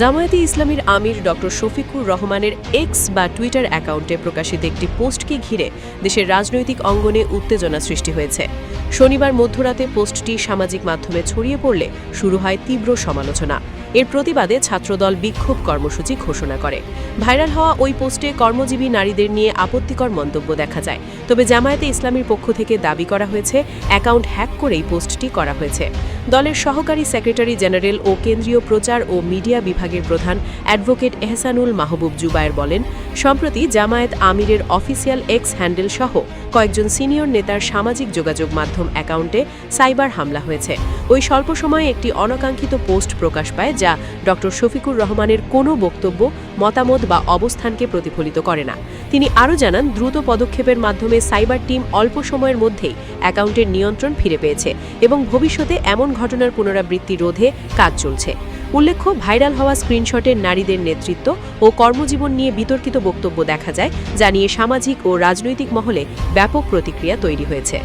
জামায়াতে ইসলামীর আমির ডক্টর শফিকুর রহমানের এক্স বা টুইটার অ্যাকাউন্টে প্রকাশিত একটি পোস্টকে ঘিরে দেশের রাজনৈতিক অঙ্গনে উত্তেজনা সৃষ্টি হয়েছে। শনিবার মধ্যরাতে পোস্টটি সামাজিক মাধ্যমে ছড়িয়ে পড়লে শুরু হয় তীব্র সমালোচনা। এর প্রতিবাদে ছাত্রদল বিক্ষোভ কর্মসূচি ঘোষণা করে। ভাইরাল হওয়া ওই পোস্টে কর্মজীবী নারীদের নিয়ে আপত্তিকর মন্তব্য দেখা যায়। তবে জামায়াতে ইসলামীর পক্ষ থেকে দাবি করা হয়েছে, অ্যাকাউন্ট হ্যাক করেই পোস্টটি করা হয়েছে। দলের সহকারী সেক্রেটারি জেনারেল ও কেন্দ্রীয় প্রচার ও মিডিয়া বিভাগের প্রধান অ্যাডভোকেট এহসানুল মাহবুব জুবায়ের বলেন সম্প্রতি জামায়াত আমিরের অফিসিয়াল এক্স হ্যান্ডেল সহ কয়েকজন সিনিয়র নেতার সামাজিক যোগাযোগ মাধ্যম অ্যাকাউন্টে সাইবার হামলা হয়েছে। ওই স্বল্প সময়ে একটি অনাকাঙ্ক্ষিত পোস্ট প্রকাশ পায় যা ডক্টর শফিকুর রহমানের কোনো বক্তব্য, মতামত বা অবস্থানকে প্রতিফলিত করে না। তিনি আরও জানান, দ্রুত পদক্ষেপের মাধ্যমে সাইবার টিম অল্প সময়ের মধ্যেই অ্যাকাউন্টের নিয়ন্ত্রণ ফিরে পেয়েছে এবং ভবিষ্যতে এমন ঘটনার পুনরাবৃত্তি রোধে কাজ চলছে। উল্লেখ্য, ভাইরাল হওয়া স্ক্রিনশটের নারীদের নেতৃত্ব ও কর্মজীবন নিয়ে বিতর্কিত বক্তব্য দেখা যায়, যা নিয়ে সামাজিক ও রাজনৈতিক মহলে ব্যাপক প্রতিক্রিয়া তৈরি হয়েছে।